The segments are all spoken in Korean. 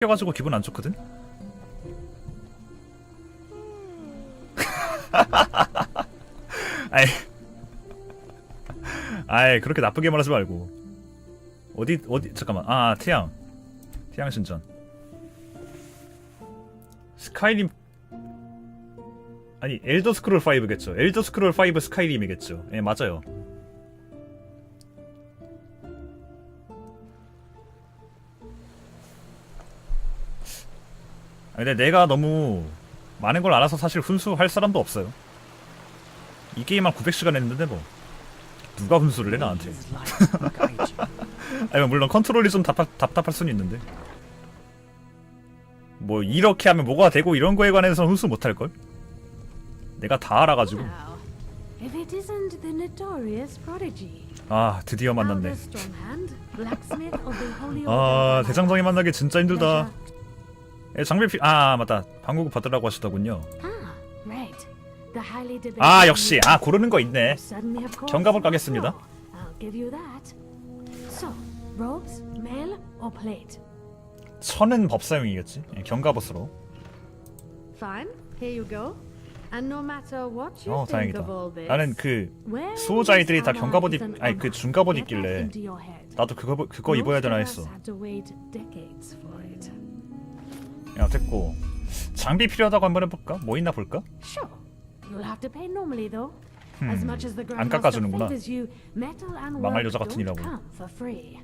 껴가지고 기분 안 좋거든? 아이, 아이 그렇게 나쁘게 말하지 말고. 어디 어디 잠깐만. 아 태양. 태양 신전. 스카이림. 아니 엘더 스크롤 5겠죠. 엘더 스크롤 5 스카이림이겠죠. 예 맞아요 근데 내가 너무 많은 걸 알아서 사실 훈수할 사람도 없어요. 이 게임 한 900시간 했는데 뭐 누가 훈수를 해 나한테? 아니 물론 컨트롤이 좀 답답, 답답할 수는 있는데 뭐 이렇게 하면 뭐가 되고 이런 거에 관해서는 훈수 못할 걸? 내가 다 알아가지고 아 드디어 만났네. 아 of 대장정이 만나기 진짜 힘들다. Pleasure. 예, 장비 피... 아 맞다 방구구 받으라고 하시더군요. Ah, 아 역시 아 고르는 거 있네. 경갑을 가겠습니다. 천은 법사용이겠지. 예, 경갑옷으로. 어 다행이다. 나는 그 수호자애들이 this 다 경갑옷 입 아니 그. 중갑옷 입길래. 나도 그거 그거 입어야 되나 했어. 야 됐고 장비 필요하다고 한번 해볼까? 뭐 있나 볼까? Sure. You'll have to pay normally though. As much as the 안 깎아주는구나. favors you, metal and 망할 work 여자 같은 don't 이라고. come for free.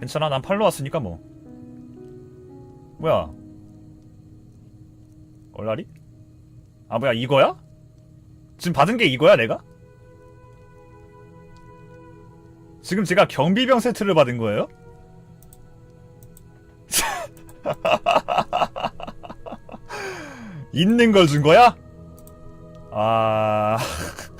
괜찮아 난 팔로 왔으니까 뭐 뭐야 얼라리? 아 뭐야 이거야? 지금 받은 게 이거야 내가? 지금 제가 경비병 세트를 받은 거예요? 있는 걸 준 거야? 아...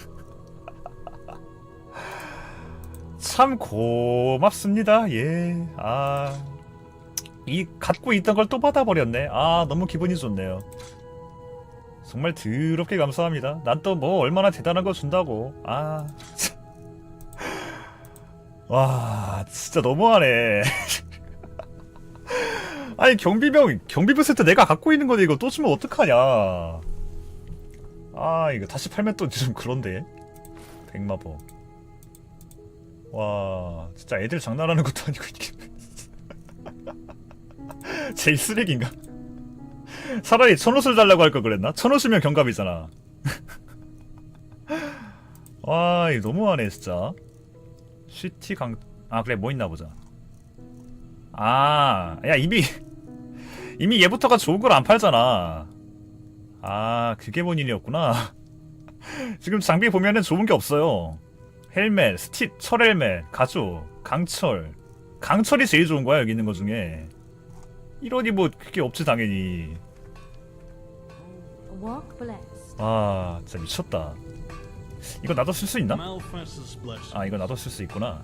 참 고맙습니다. 예. 아. 이 갖고 있던 걸 또 받아버렸네. 아, 너무 기분이 좋네요. 정말 더럽게 감사합니다. 난 또 뭐 얼마나 대단한 거 준다고. 아. 참. 와, 진짜 너무하네. 아니, 경비병, 경비부 세트 내가 갖고 있는 건데 이거 또 주면 어떡하냐. 아, 이거 다시 팔면 또 좀 그런데. 백마법. 와 진짜 애들 장난하는 것도 아니고 이게 제일 쓰레기인가? 차라리 천옷을 달라고 할 걸 그랬나? 천옷이면 경갑이잖아 와 이거 너무하네 진짜 시티 강... 아 그래 뭐 있나 보자 아 야 이미 이미 얘부터가 좋은 걸 안 팔잖아 아 그게 본인이었구나 지금 장비 보면은 좋은 게 없어요 헬멧, 스틱, 철헬멧, 가죽, 강철. 강철이 제일 좋은 거야 여기 있는 거 중에. 이러니 뭐 그게 없지 당연히. 아 진짜 미쳤다. 이거 나도 쓸 수 있나? 아 이거 나도 쓸 수 있구나.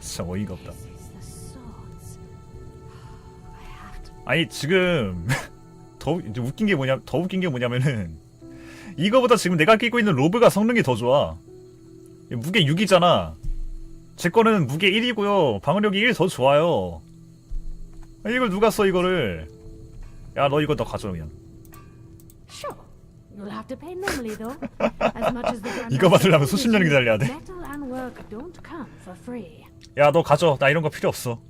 진짜 어이가 없다. 아니 지금 더 웃긴 게 뭐냐 더 웃긴 게 뭐냐면은 이거보다 지금 내가 끼고 있는 로브가 성능이 더 좋아 무게 6이잖아 제 거는 무게 1이고요 방어력이 1 더 좋아요 아, 이걸 누가 써 이거를 야 너 이거 너 가져 그냥 Sure. You'll have to pay normally though. As much as the 이거 받으려면 수십 년 기다려야 돼. Metal and work don't come for free. 야 너 가져 나 이런 거 필요 없어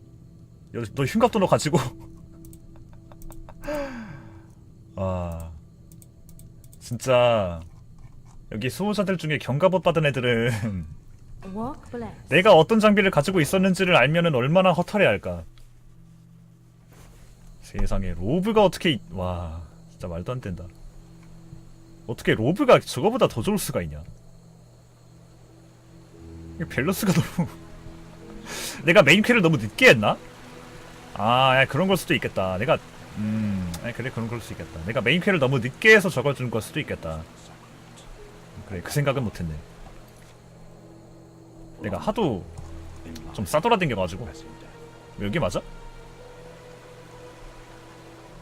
야, 너 흉갑도 너 가지고 아 진짜 여기 수호자들 중에 경갑옷 받은 애들은. 내가 어떤 장비를 가지고 있었는지를 알면은 얼마나 허탈해할까. 세상에 로브가 어떻게 이- 와 진짜 말도 안 된다. 어떻게 로브가 저거보다 더 좋을 수가 있냐? 이 밸런스가 너무 내가 메인 퀘를 너무 늦게 했나? 아 야, 그런 걸 수도 있겠다. 내가 음 아니, 그래 그런 걸수 있겠다. 내가 메인 퀘를 너무 늦게 해서 저걸 준 걸 수도 있겠다. 그래 그 생각은 못했네. 내가 하도 좀 싸돌아댕겨가지고 여기 맞아?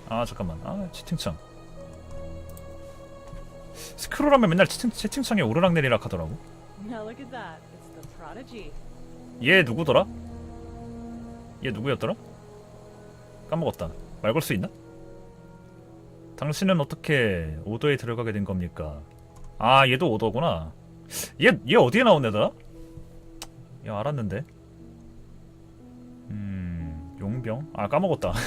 아 잠깐만 아 채팅창 스크롤하면 맨날 채팅, 채팅창에 오르락내리락 하더라고 얘 누구더라? 얘 누구였더라? 까먹었다. 말 걸 수 있나? 당신은 어떻게 오더에 들어가게 된 겁니까? 아 얘도 오더구나. 얘 얘 어디에 나온 애더라? 야 알았는데. 음 용병? 아 까먹었다.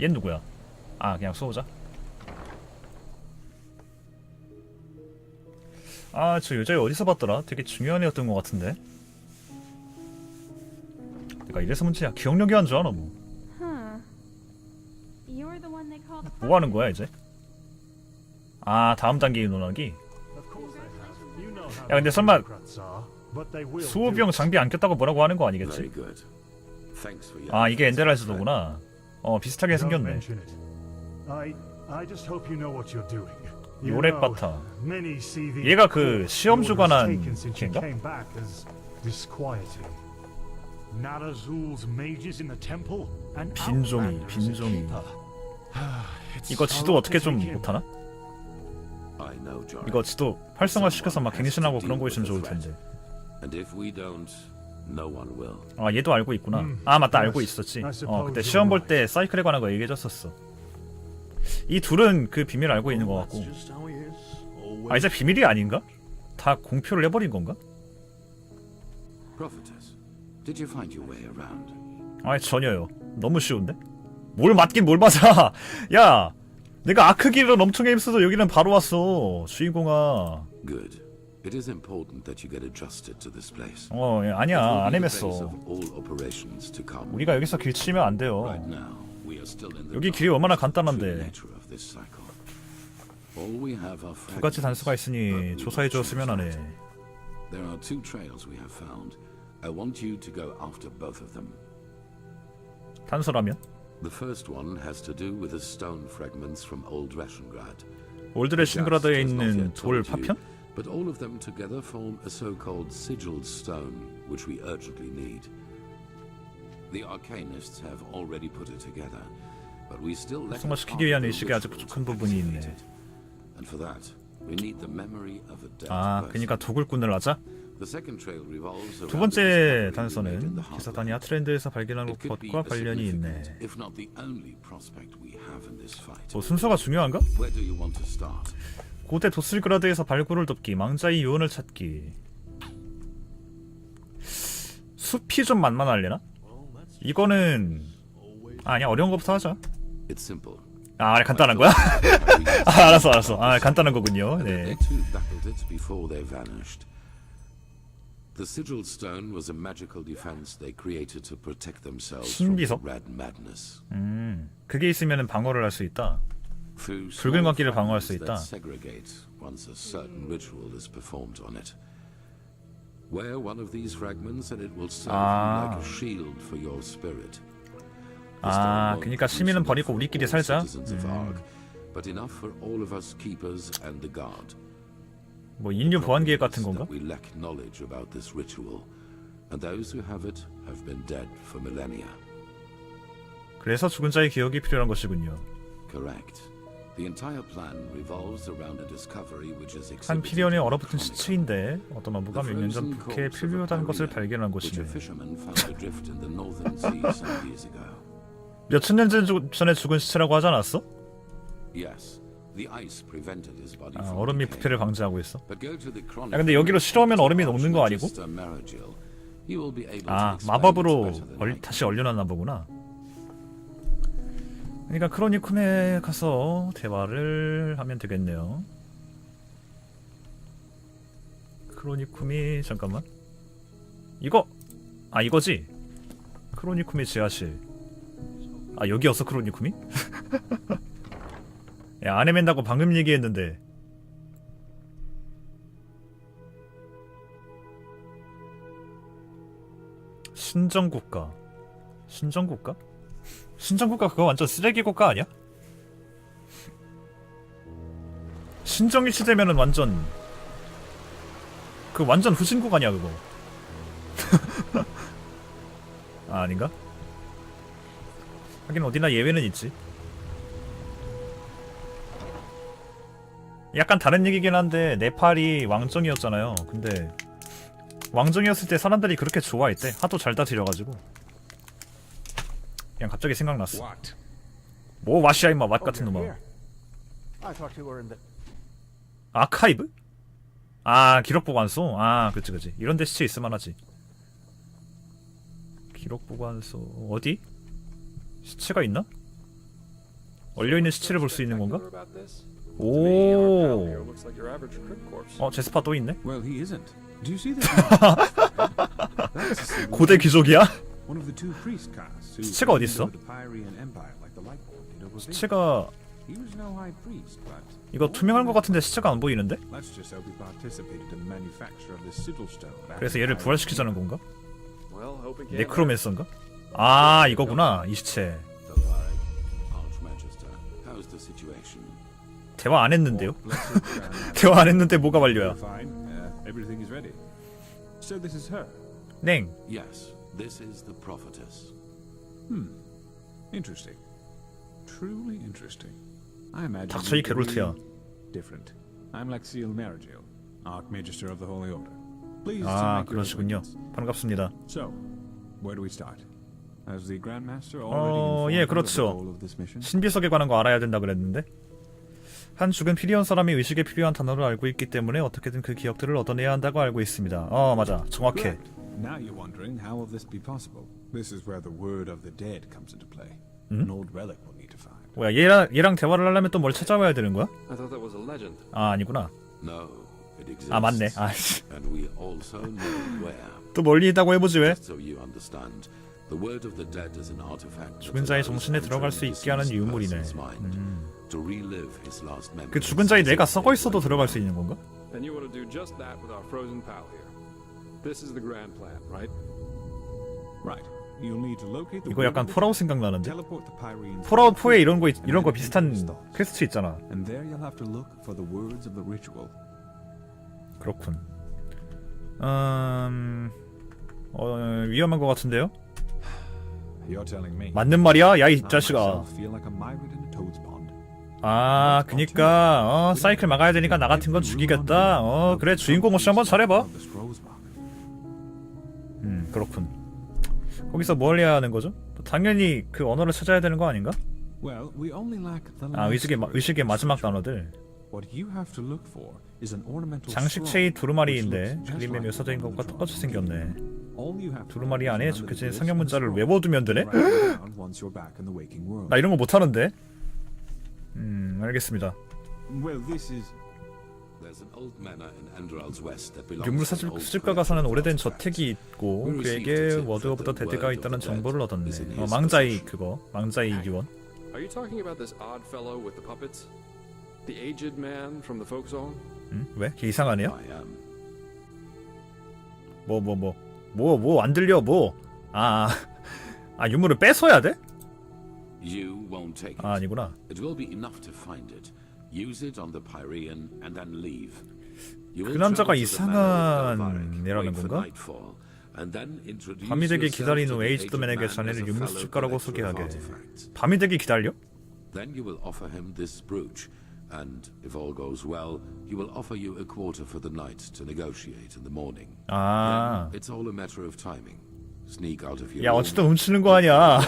얜 누구야? 아 그냥 수호자? 아 저 여자 어디서 봤더라? 되게 중요한 애였던 것 같은데. 내가 이래서 문제야. 기억력이 안 좋아 너무. The 뭐 하는 거야 이제? 아 다음 단계 인원하기. 야 근데 설마 수호병 장비 안 꼈다고 뭐라고 하는 거 아니겠지? 아 이게 엔데랄즈도구나. 어 비슷하게 생겼네. I I just hope you know what you're doing. 요렉바타. 얘가 그 시험 주관한 걔인가? 빈종이 빈종이. 이거 지도 어떻게 좀 못하나? 이거 지도 활성화 시켜서 막 갱신하고 그런 거 있으면 좋을 텐데. 아 얘도 알고 있구나. 음, 아 맞다 yes. 알고 있었지. 어 그때 시험 볼. 때 사이클에 관한 거 얘기해줬었어. 이 둘은 그 비밀 알고 있는 것 같고. 아 이제 비밀이 아닌가? 다 공표를 해버린 건가? 아 전혀요. 너무 쉬운데? 뭘 맞긴 뭘 맞아. 야, 내가 아크기를 엄청 힘써서 여기는 바로 왔어. 주인공아. Good. It is important that you get adjusted to this place. 어 예, 아니야 안 헤맸어. 우리가 여기서 길 치면 안 돼요. Right now, we are still in the 여기 dark 길이 얼마나 through the 간단한데. nature of this cycle. All we have are 두 가지 단서가 fragments, but we 있으니 will 조사해 주었으면 하네. choose that. There are two trails we have found. I want you to go after both of them. 단서라면? The first one has to do with the stone fragments from old Rashengrad. 올드레싱그라드에 Just has not 있는 yet 돌 told you, 파편? But all of them together form a so-called sigiled stone, which we urgently need. The arcanists have already put it together, but we still lack 활성화시키기 위한 의식이 아직 부족한 부분이 있네. And for that, we need the memory of a dead 아, person. 그니까 도굴꾼을 하자? The second trail revolves 두 around the 번째 단서는 the 기사단이. 아트랜드에서 발견한 것과 관련이 있네. if not the only prospect we have in this fight. 뭐 순서가 중요한가? Where do you want to start? 고대 도슬그라드에서 발굴을 돕기, 망자의 요원을 찾기. 숲이 좀 만만하려나? 이거는 아, 아니야 어려운 것부터 하자. 아 그래, 간단한 거야? 아, 알았어 알았어. 아 간단한 거군요. 네. The sigil stone was a magical defense they created to protect themselves from red madness. 음, 그게 있으면 방어를 할 수 있다. 붉은 광기를 방어할 수 있다. segregate once a certain ritual is performed on it. Wear one of these fragments and it will serve 아. you like a shield for your spirit. The 아, stone won't 그러니까 produce 시민은 enough 버리고 for 우리끼리 all 살자. citizens of Ark, but enough for all of us keepers and the guard. 뭐 인류 보안 계획 같은 Problem 건가? is that We lack knowledge about this ritual, and those who have it have been dead for millennia. 그래서 죽은 자의 기억이 필요한 것이군요. Correct. The entire plan revolves around a discovery which is 한 the 얼어붙은. 시체인데 어떤 어부가 몇 년전 The 북해에 frozen corpse of a 표류하다는 것을 발견한 which a 것이네. fisherman found adrift in the northern seas some years ago. 몇천 년 전- 전에 죽은 시체라고 하지 않았어? 아, 얼음이. 부패를 방지하고 있어. 야, 근데 여기로 실어오면 얼음이 녹는 거 아니고? 아 마법으로 얼, 다시 얼려놨나 보구나. 그러니까 크로니쿰에 가서 대화를 하면 되겠네요. 크로니쿰이 잠깐만 이거 아 이거지 크로니쿰의 지하실 아 여기였어 크로니쿰이? 야 안에 맨다고 방금 얘기했는데 신정국가 신정국가? 신정국가 그거 완전 쓰레기 국가 아니야? 신정이 시되면은 완전 그 완전 후진국 아니야 그거 아 아닌가? 하긴 어디나 예외는 있지 약간 다른 얘기긴 한데 네팔이 왕정이었잖아요 근데 왕정이었을 때 사람들이 그렇게 좋아했대. 하도 잘 다스려가지고. 그냥 갑자기 생각났어. What? 뭐 와시아 임마 맛 Oh, 같은 you're 놈아. 아카이브? 아 기록 보관소. 아 그치 그치. 이런데 시체 있을만 하지. 기록 보관소 어디? 시체가 있나? 얼려 있는 시체를 볼 수 있는 건가? 오. 어 제스파 또 있네. 고대 귀족이야? One of the two priest castes who 시체가 어디 있어? Vinland. 시체가 He was no high priest, but 이거 투명한 것 같은데 시체가 안 보이는데? let's just hope he participated in the manufacture of this sigil stone. back 그래서 얘를. 부활시키자는 건가? 네크로맨서인가? 아 이거구나 이 시체? 대화 안 했는데요? 대화 안 했는데 뭐가 완료야? Uh. 냉 Yes, this is the prophetess. Interesting. Truly interesting. I imagine 닥쳐, 이 to 게롤트야. different. I'm Laxiel Marigil, Archmagister of the Holy Order. Pleased to 아 make your 그러시군요. 반갑습니다 So, where do we start? Has the Grand Master 어, already 예, 그렇죠. 신비석에 관한 거 알아야 된다 그랬는데 한 죽은 필요한 사람이 의식에 필요한 단어를 알고 있기 때문에 어떻게든 그 기억들을 얻어내야 한다고 알고 있습니다 어 맞아 정확해 Correct. Now you're wondering how will this be possible? This is where the word of the dead comes into play. An old relic we'll need to find. 뭐야 얘랑, 얘랑 대화를 하려면 또 뭘 찾아와야 되는 거야? I thought that was a legend. 아 아니구나 No, it exists. 아 맞네 아씨 And we also know where. 또 멀리 있다고 해보지 왜? So you understand, the word of the dead is an artifact 죽은 자의 정신에 들어갈 수 있게 하는 유물이네. mind to relive his last memories 그 죽은 자의 뇌가 썩어 있어도 들어갈 수. 있는 건가? And you want to do just that with our frozen pal here. This is the grand plan, right? Right. You'll need to locate the 이거 약간 폴아웃 생각나는데? teleport the Pyreans 폴아웃 to 4에 이런 거 있- 이런 거 비슷한. 퀘스트 있잖아 And there you'll have to look for the words of the ritual. 그렇군 음... 어, 위험한 것 같은데요? You're telling me. 맞는 말이야? 야 이 I 자식아 myself feel like a myrid in a toad's pond. 아 그니까 어 사이클 막아야 되니까 나 같은 건 죽이겠다 어 그래 주인공 없이 한번 잘해봐 The scrolls mark. 음 그렇군 거기서 뭘 해야 하는 거죠? 당연히 그 언어를 찾아야 되는 거 아닌가? 아 의식의, 마-. 의식의 마지막 단어들 장식체의 두루마리인데 그림에 묘사된 것과 똑같이. 생겼네 두루마리 안에 적혀진 and 문자를. 외워두면 되네? 나 이런 거 못하는데 음 알겠습니다 Well, this is 유물 to an 사집, old 수집가가 사는 collector of 오래된. 저택이 있고 그에게 워드 오브 더 데드가 있다는 정보를 얻었네 어, 망자의 그거 망자의 유언 Are you talking about this odd fellow with the puppets? The aged man from the folk song? 음? 왜? 걔 이상하네요? I am. 뭐뭐 뭐 뭐 뭐 안 들려 뭐 아, 아 유물을 뺏어야 돼? You won't take it. 아 아니구나 It will be enough to find it. Use it on the Pyrean and then leave. You 그 will 남자가 이상한 애라는 건가? 밤이 되길 기다린 후 에이지드맨에게 자네를 as a 유물 fellow 수집가라고 collector of 소개하게. 밤이 되길 기다려? Then you will offer him this brooch, and if all goes well, he will offer you a quarter for the night to negotiate in the morning. 아, Then it's all a matter of timing. Sneak out of your 야 room, 어쨌든 훔치는 거 아니야.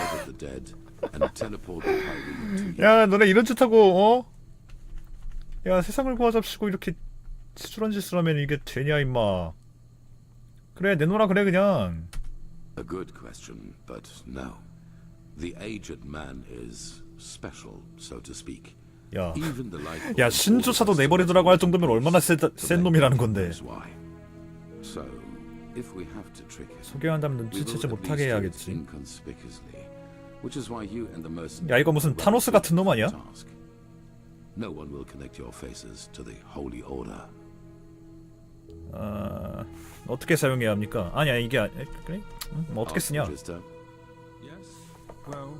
야 너네 이런 짓 하고 어? 야 세상을 구하잡시고 이렇게 치졸한 짓을 하면 이게 되냐 임마 그래 내놓으라 그래 그냥 A good question, but no. The aged man is special, so to speak. 야, Even the light 야 신조차도 내버리더라고 할 정도면 얼마나 센, 센 놈이라는 건데 That's why. So, if we have to trick it, 소개한다면 we will 눈치채지 at 못하게 least do it 해야겠지 inconspicuously, which is why you and the mercenary 야 이거 무슨 타노스 같은 놈 아니야? task. No one will connect your faces to the Holy Order. 어, 어떻게 사용해야 합니까? 아니야 이게 아니, 그래? 응? 뭐 어떻게 쓰냐 Archmagister, yes. Well,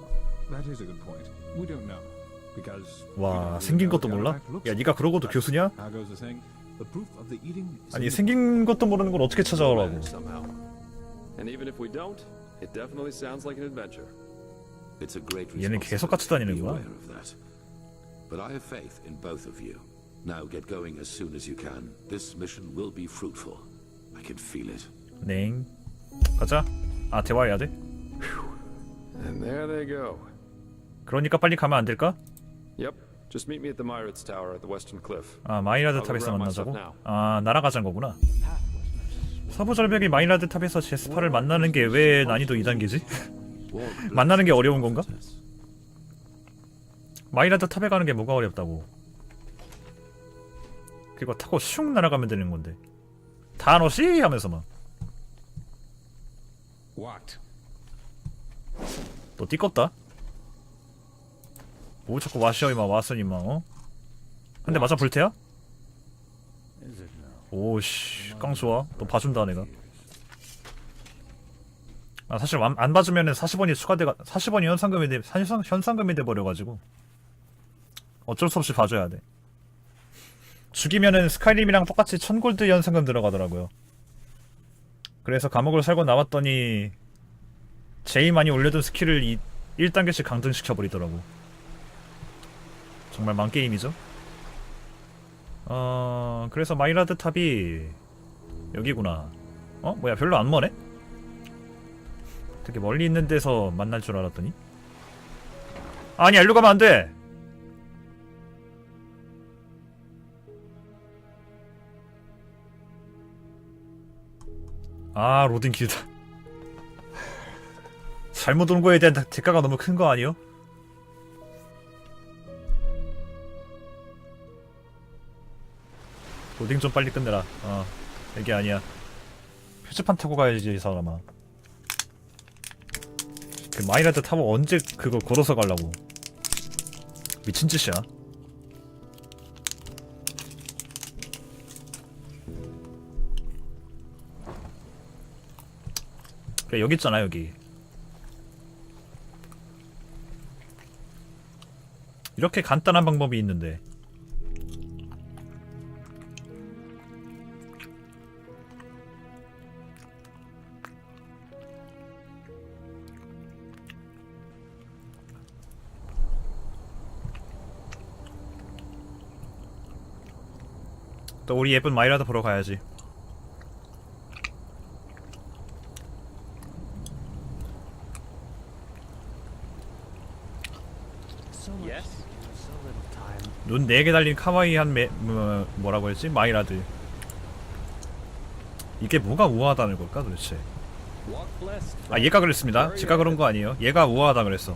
that is a good point. We don't know because we don't 와 really 생긴 know 것도 what the 몰라? artifact looks 야. 네가 그러고도 교수냐? How goes the saying? The proof of the eating is 아니 in the 생긴 것도 모르는 걸 어떻게 찾아오라고 somehow. And even if we don't, it definitely sounds like an adventure. it's a great 얘는 계속 같이 responsibility. 다니는 Be 거야? aware of that. But I have faith in both of you. Now get going as soon as you can. This mission will be fruitful. I can feel it. 네. 가자. 아 대화해야 돼? And there they go. 그러니까 빨리 가면 안 될까? Yep. Just meet me at the Myritz Tower at the Western Cliff. 아 마이라드 탑에서 만나자고? 아 날아가자는 거구나. 서부 절벽이 마이라드 탑에서 제스파를 만나는 게 왜 난이도 2단계지? Walk 만나는 게 어려운 건가? 마이라드 탑에 가는 게 뭐가 어렵다고? 그거 타고 슝 날아가면 되는 건데. 다노시 하면서 막. What? 너 띠껍다? 뭐 자꾸 와시어 이마 와슨 이마 어? 한 대 맞아 불태야? 오씨 깡 좋아 너 봐준다 내가 아 사실 안, 안 봐주면은 40원이 추가돼가 40원이 현상금이 돼 현상, 현상금이 돼 버려가지고 어쩔 수 없이 봐줘야 돼. 죽이면은 스카이림이랑 똑같이 1000골드 현상금 들어가더라고요. 그래서 감옥을 살고 나왔더니 제일 많이 올려둔 스킬을 이 1단계씩 강등시켜버리더라고. 정말 망게임이죠? 어... 그래서 마이라드 탑이 여기구나. 어? 뭐야 별로 안 머네? 되게 멀리 있는 데서 만날 줄 알았더니. 아니야 일로 가면 안 돼 아 로딩 길다 잘못 온 거에 대한 대- 대가가 너무 큰 거 아니요? 로딩 좀 빨리 끝내라. 어, 이게 아니야. 표지판 타고 가야지 이 사람아. 그 마이라드 타고 언제 그거 걸어서 가려고? 미친 짓이야. 그래 여기 있잖아 여기. 이렇게 간단한 방법이 있는데 또 우리 예쁜 마이라드 보러 가야지 눈 4개 달린 카와이한 메, 뭐, 뭐라고 했지? 마이라드 이게 뭐가 우아하다는 걸까 도대체. 아 얘가 그랬습니다 제가 그런 거 아니에요 얘가 우아하다 그랬어.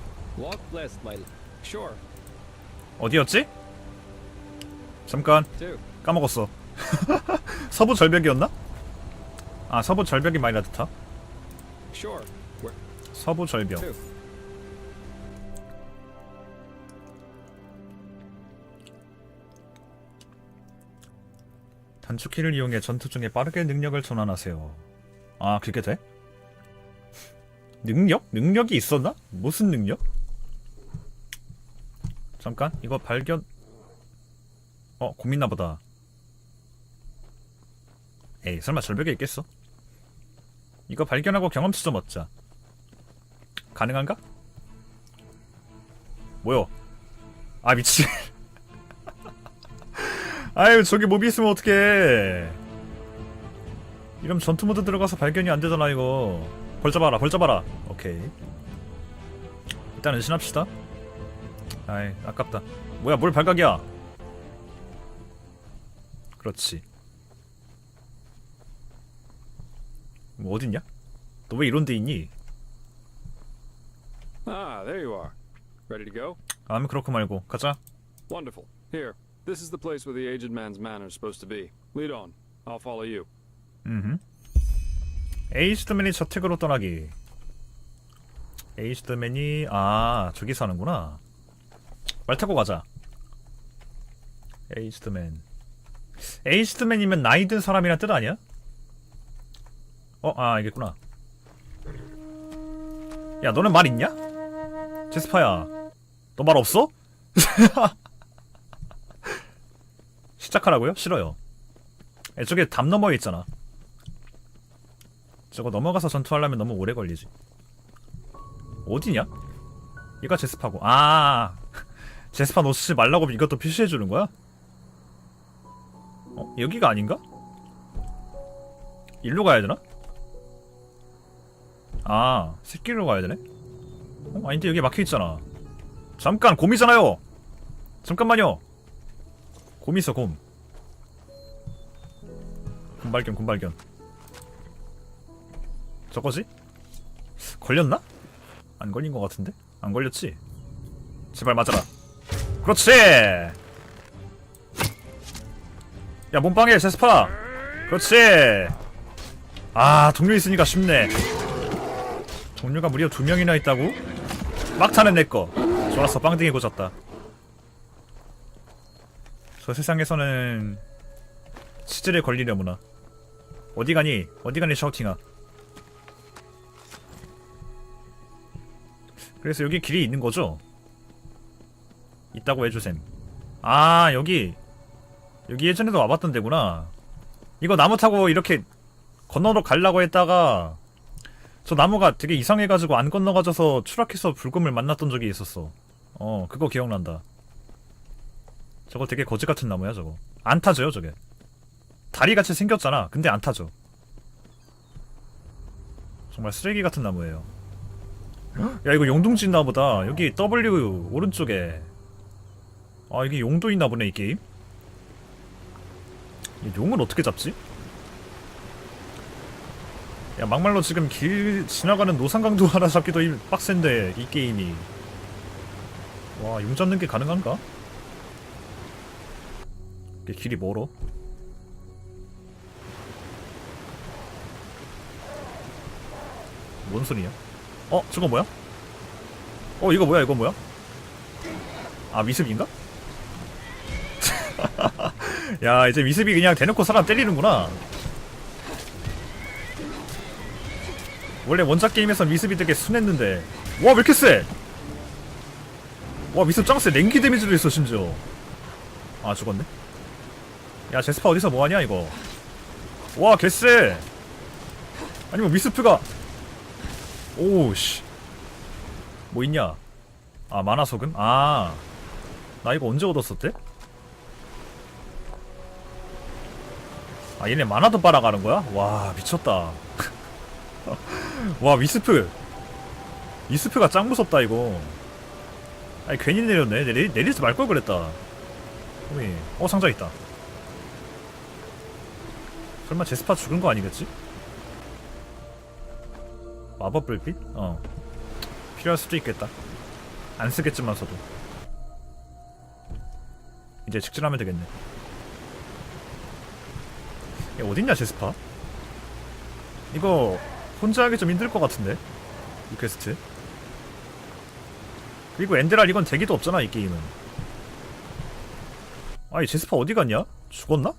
어디였지? 잠깐. 까먹었어 서부 절벽이었나? 아 서부 절벽이 마이라드. Where? 서부 절벽 단축키를 이용해 전투 중에 빠르게 능력을 전환하세요 아 그게 돼? 능력? 능력이 있었나? 무슨 능력? 잠깐 이거 발견 어 고민나 보다 에이 설마 절벽에 있겠어? 이거 발견하고 경험치 좀 얻자 가능한가? 뭐요? 아 미친 아유 저기 몹이 있으면 어떡해. 이러면 전투 모드 들어가서 발견이 안 되잖아 이거. 벌 잡아라 벌 잡아라. 오케이. 일단 은신합시다. 아이 아깝다. 뭐야 뭘 발각이야? 그렇지. 뭐 어딨냐? 너 왜 이런 데 있니? Ah, there you are. Ready to go? 아무 그렇고 말고. 가자. Wonderful. Here, this is the place where the aged man's manor is supposed to be. Lead on. I'll follow you. 음. 에이스드맨이 저택으로 떠나기. 에이스드맨이 아 저기 사는구나. 말 타고 가자. 에이스드맨. 에이스드맨이면 나이 든 사람이란 뜻 아니야? 어, 아 알겠구나. 야, 너는 말 있냐? 제스파야, 너 말 없어? 시작하라고요? 싫어요. 에, 저게 담 너머에 있잖아. 저거 넘어가서 전투하려면 너무 오래 걸리지. 어디냐? 얘가 제스파고. 아, 제스파 놓치지 말라고 이것도 표시해주는 거야? 어, 여기가 아닌가? 일로 가야 되나? 아 새끼로 가야 되네? 어? 아닌데 여기 막혀있잖아 잠깐 곰이잖아요 잠깐만요 곰 있어 곰 곰 발견 곰 발견 저거지? 걸렸나? 안 걸린 것 같은데? 안 걸렸지? 제발 맞아라 그렇지! 야 몸빵해 제스파 그렇지 아 동료 있으니까 쉽네 동료가 무려 두 명이나 있다고? 막타는 내꺼 좋았어 빵등이 고졌다 저 세상에서는 치질에 걸리려무나. 어디 가니? 어디 가니 샤우팅아? 그래서 여기 길이 있는 거죠? 있다고 해주셈. 아 여기. 여기 예전에도 와봤던 데구나. 이거 나무 타고 이렇게 건너러 가려고 했다가 저 나무가 되게 이상해가지고 안 건너가져서 추락해서 불금을 만났던 적이 있었어. 어 그거 기억난다 저거 되게 거지 같은 나무야 저거. 안 타져요 저게. 다리같이 생겼잖아. 근데 안 타져. 정말 쓰레기 같은 나무예요. 야 이거 용둥지 있나보다. 여기 W 오른쪽에. 아 이게 용도 있나보네 이 게임? 이 용을 어떻게 잡지? 야 막말로 지금 길 지나가는 노상강도 하나 잡기도 이- 빡센데 이 게임이. 와 용 잡는 게 가능한가? 길이 멀어 뭔 소리야? 어 저거 뭐야? 어 이거 뭐야 이거 뭐야? 아 미습인가? 야 이제 미습이 그냥 대놓고 사람 때리는구나 원래 원작 게임에서 미습이 되게 순했는데 와 왜 이렇게 세? 와 미습 짱세 랭기 데미지도 있어 심지어 아 죽었네 야 제스파 어디서 뭐하냐 이거? 와 개쎄! 아니 뭐 미스프가 오우씨. 뭐 있냐? 아 만화 소금? 아나 이거 언제 얻었었대? 아 얘네 만화도 빨아가는 거야? 와 미쳤다. 와 위스프. 위스프가 짱 무섭다 이거. 아니 괜히 내렸네. 내리, 내리지 말 걸 그랬다. 어 상자 있다 설마 제스파 죽은 거 아니겠지? 마법 불빛? 어 필요할 수도 있겠다 안 쓰겠지만서도 이제 직진하면 되겠네 야, 어딨냐 제스파? 이거 혼자 하기 좀 힘들 것 같은데 이 퀘스트 그리고 엔데랄 이건 대기도 없잖아 이 게임은 아이 제스파 어디 갔냐? 죽었나?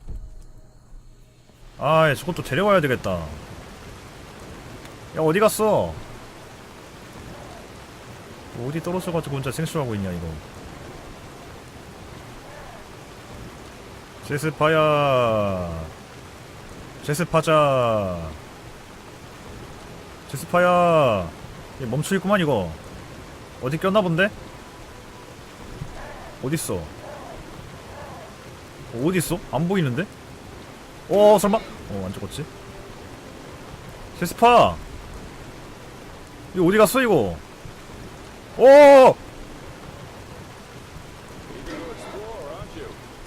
아이 저것도 데려와야 되겠다. 야 어디 갔어? 어디 떨어져가지고 혼자 생쇼하고 있냐 이거. 제스파야. 제스파자. 제스파야. 얘 멈춰있구만 이거. 어디 꼈나 본데? 어딨어 어, 어딨어? 안 보이는데? 어 설마? 어 안 죽었지? 제스파! 이거 어디 갔어 이거? 어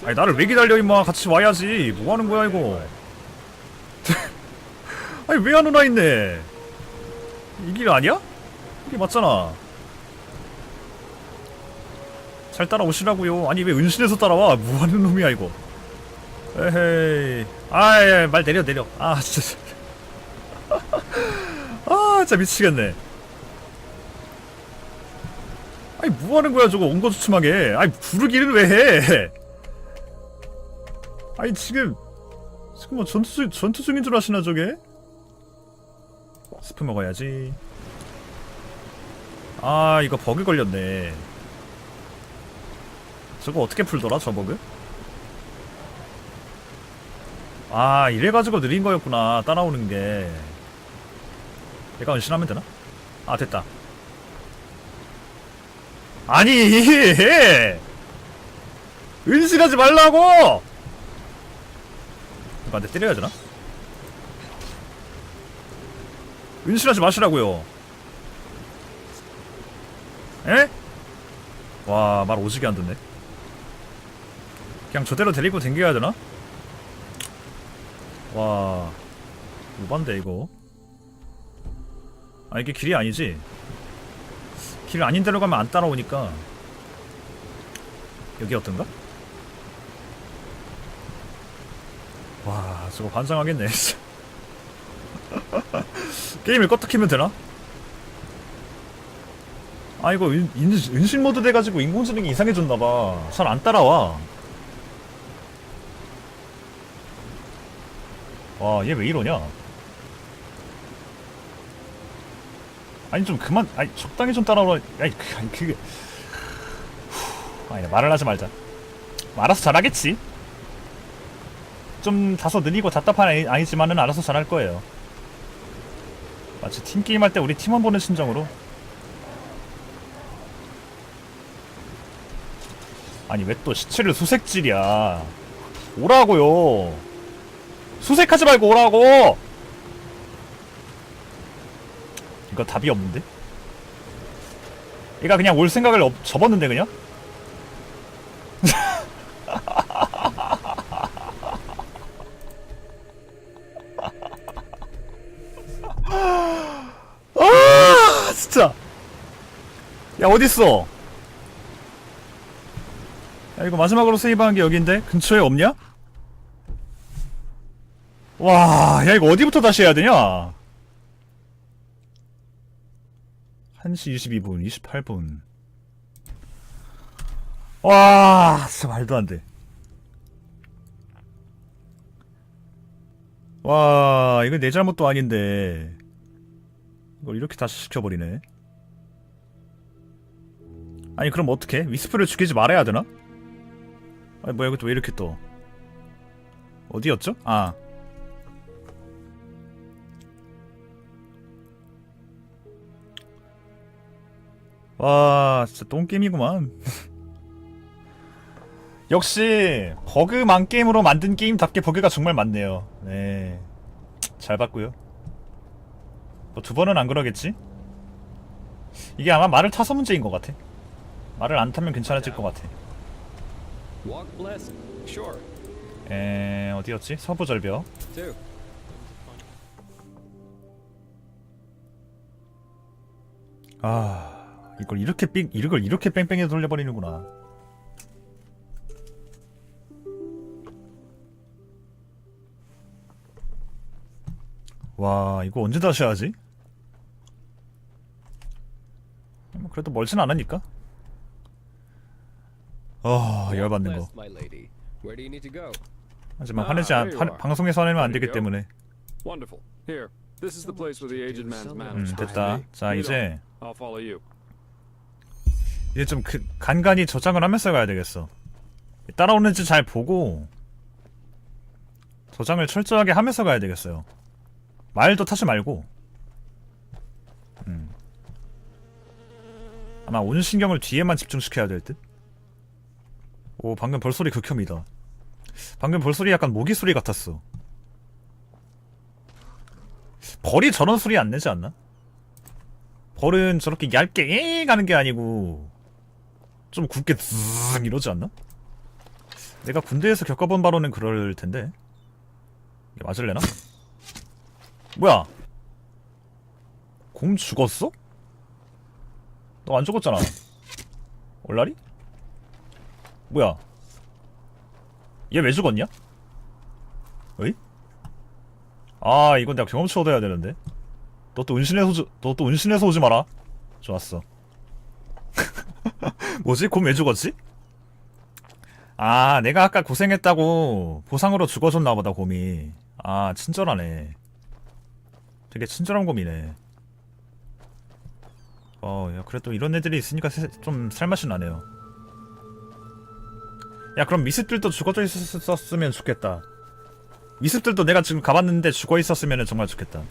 아니 나를 왜 기다려 임마? 같이 와야지. 뭐하는 거야 이거? 아니 왜 안 오나 있네? 이 길 아니야? 이게 맞잖아. 잘 따라오시라고요. 아니 왜 은신해서 따라와? 뭐하는 놈이야 이거 에헤이 아이 말 내려 내려 아 진짜 아 진짜 미치겠네 아니 뭐 하는 거야 저거 옹거주춤하게 아니 부르기는 왜해 아니 지금 지금 뭐 전투 중 전투 중인 줄 아시나 저게? 스프 먹어야지. 아 이거 버그 걸렸네. 저거 어떻게 풀더라 저 버그? 아 이래가지고 느린 거였구나 따라오는 게. 얘가 은신하면 되나? 아 됐다. 아니 은신하지 말라고! 이거 한대 때려야 되나? 은신하지 마시라고요. 에? 와, 말 오지게 안 듣네. 그냥 저대로 데리고 댕겨야 되나? 와, 오반데 이거. 아 이게 길이 아니지? 길 아닌 데로 가면 안 따라오니까 여기 어떤가? 와 저거 반성하겠네. 게임을 껐다 키면 되나? 아 이거 은, 인, 은신 모드 돼가지고 인공지능이 이상해졌나봐 잘 안 따라와 와 얘 왜 이러냐? 아니 좀 그만 아니 적당히 좀 따라오라. 아니 그, 아니 그게. 후, 아니 말을 하지 말자. 알아서 잘하겠지? 좀 다소 느리고 답답한 아이, 아이지만은 알아서 잘할 거예요. 마치 팀 게임 할 때 우리 팀원 보는 심정으로. 아니 왜 또 시체를 수색질이야? 오라고요 수색하지 말고 오라고 이거 답이 없는데? 얘가 그냥 올 생각을 없- 접었는데 그냥? 아 진짜 야 어딨어 야 이거 마지막으로 세이브한 게 여긴데 근처에 없냐? 와, 야 이거 어디부터 다시 해야 되냐? 1시 22분, 28분. 와, 진짜 말도 안 돼. 와, 이거 내 잘못도 아닌데. 이걸 이렇게 다시 시켜버리네. 아니, 그럼 어떡해? 위스프를 죽이지 말아야 되나? 아니, 뭐야, 이것도 왜 이렇게 또. 어디였죠? 아. 와 진짜 똥게임이구만. 역시 버그 만 게임으로 만든 게임답게 버그가 정말 많네요. 네 잘 봤고요. 뭐 두 번은 안 그러겠지? 이게 아마 말을 타서 문제인 것 같아. 말을 안 타면 괜찮아질 것 같아. 에 어디였지? 서부 절벽. Two. 아 이걸 이렇게 삥 이걸 이렇게 뺑뺑이 돌려버리는구나 와 이거 언제 다시 하지? 뭐 그래도 멀진 않으니까 어 Walk 열받는 거? 하지만 아, 화내지 않 화. 방송에서 화내면 안 되기. 때문에 음. 됐다 자 이제 이제 좀 그, 간간히 저장을 하면서 가야 되겠어. 따라오는지 잘 보고 저장을 철저하게 하면서 가야 되겠어요. 말도 타지 말고. 음. 아마 온 신경을 뒤에만 집중시켜야 될 듯. 오 방금 벌소리 극혐이다. 방금 벌소리 약간 모기 소리 같았어. 벌이 저런 소리 안 내지 않나? 벌은 저렇게 얇게 에 가는 게 아니고 좀 굵게 zzz 이러지 않나? 내가 군대에서 겪어본 바로는 그럴 텐데 이게 맞을래나? 뭐야? 곰 죽었어? 너 안 죽었잖아 얼라리? 뭐야? 얘 왜 죽었냐? 어이? 아 이건 내가 경험치 얻어야 되는데 너 또 은신해서 오지, 너 또 은신해서 오지 마라. 좋았어. 뭐지? 곰 왜 죽었지? 아, 내가 아까 고생했다고 보상으로 죽어줬나 보다, 곰이. 아, 친절하네. 되게 친절한 곰이네. 어, 야, 그래도 이런 애들이 있으니까 세- 좀 살맛이 나네요. 야, 그럼 미습들도 죽어져 있었으면 좋겠다. 미습들도 내가 지금 가봤는데 죽어 있었으면 정말 좋겠다.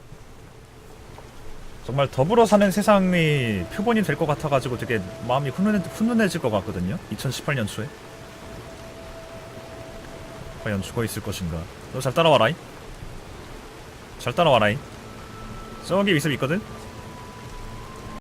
정말 더불어 사는 세상이 표본이 될 것 같아가지고 되게 마음이 훈훈해, 훈훈해질 것 같거든요. 2018년 초에. 과연 죽어 있을 것인가? 너 잘 따라와라잉. 잘 따라와라잉. 저기 위습 있거든